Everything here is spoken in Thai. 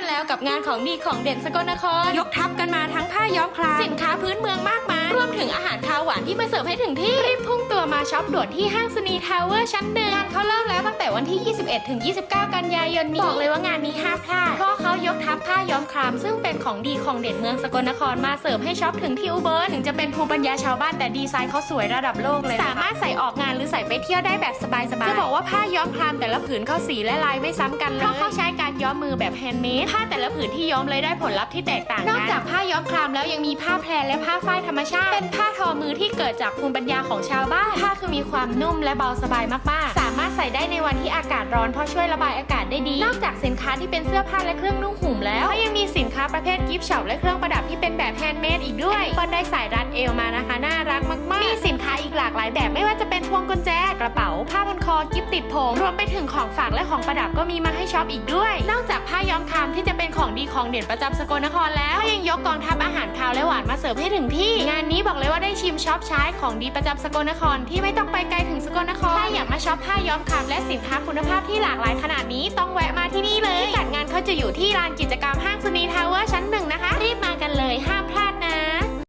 กันแล้วกับงานของดีของเด่นสกลนคร ยกทัพกันมาทั้งผ้าย้อมคลามสินค้าพื้นเมืองมากมาย รวมถึงอาหารคาวหวานที่มาเสิร์ฟให้ถึงที่ รีบพุ่งตัวมาช็อปด่วนที่ห้างสนีทาวเวอร์ชั้นหนึ่งงานเขาเริ่มแล้วตั้งแต่วันที่ 21 ถึง 29 กันยายนนี้ บอกเลยว่างานนี้ห้ามพลาด คราม ซึ่งเป็นของดีของเด่นเมืองสกลนครมาเสิร์ฟให้ช็อปถึงที่อุบลถึงจะเป็นภูมิปัญญาชาวบ้านแต่ดีไซน์เขาสวยระดับโลกเลยนะคะสามารถใส่ออกงานหรือใส่ไปเที่ยวได้แบบสบายๆจะบอกว่าผ้าย้อมครามแต่ละผืนเขาสีและลายไม่ซ้ำกันเลยเพราะเขาใช้การย้อมมือแบบแฮนด์เมดผ้าแต่ละผืนที่ย้อมเลยได้ผลลัพธ์ที่แตกต่างกันนอกจากผ้าย้อมครามแล้วยังมีผ้าแพรและผ้าฝ้ายธรรมชาติ เป็นผ้าทอมือที่เกิดจากภูมิปัญญาของชาวบ้านผ้าคือมีความนุ่มและเบาสบายมากๆ สามารถใส่ได้ในวันที่อากาศร้อนเพราะช่วยระบายอากาศได้ดี นอกจากสินค้าที่เป็นเสื้อผ้าและเครื่องนุ่งห่มแล้วก็ยังมีีสินค้าประเภทกิฟต์ช็อปและเครื่องประดับที่เป็นแบบแฮนด์เมดอีกด้วยเปิ้ลได้สายรัดเอวมานะคะน่ารักมากๆ มีสินค้าอีกหลากหลายแบบไม่ว่าจะเป็นพวงกุญแจกระเป๋า ผ้าพันคอกิฟต์ติดผมรวมไปถึงของฝากและของประดับก็มีมาให้ช็อปอีกด้วย นอกจากผ้าย้อมคามที่จะเป็นของดีของเด่นประจำสกลนครแล้วก็ยังยกกองทัพอาหารคาวและหวานมาเสิร์ฟให้ถึงที่ งานนี้บอกเลยว่าได้ชิมช็อปใช้ของดีประจำสกลนครที่ไม่ต้องไปไกลถึงสกลนคราอยากมาช็อปผ้าย้อมคามและสินค้าคุณภาพที่หลากหลายขนาดนี้ต้องแวะมาที่นี่เลยพิกัดงานเขาจะอยู่ที่ลานกิจกรรมห้างสุนีทาวเวอร์ชั้นหนึ่ง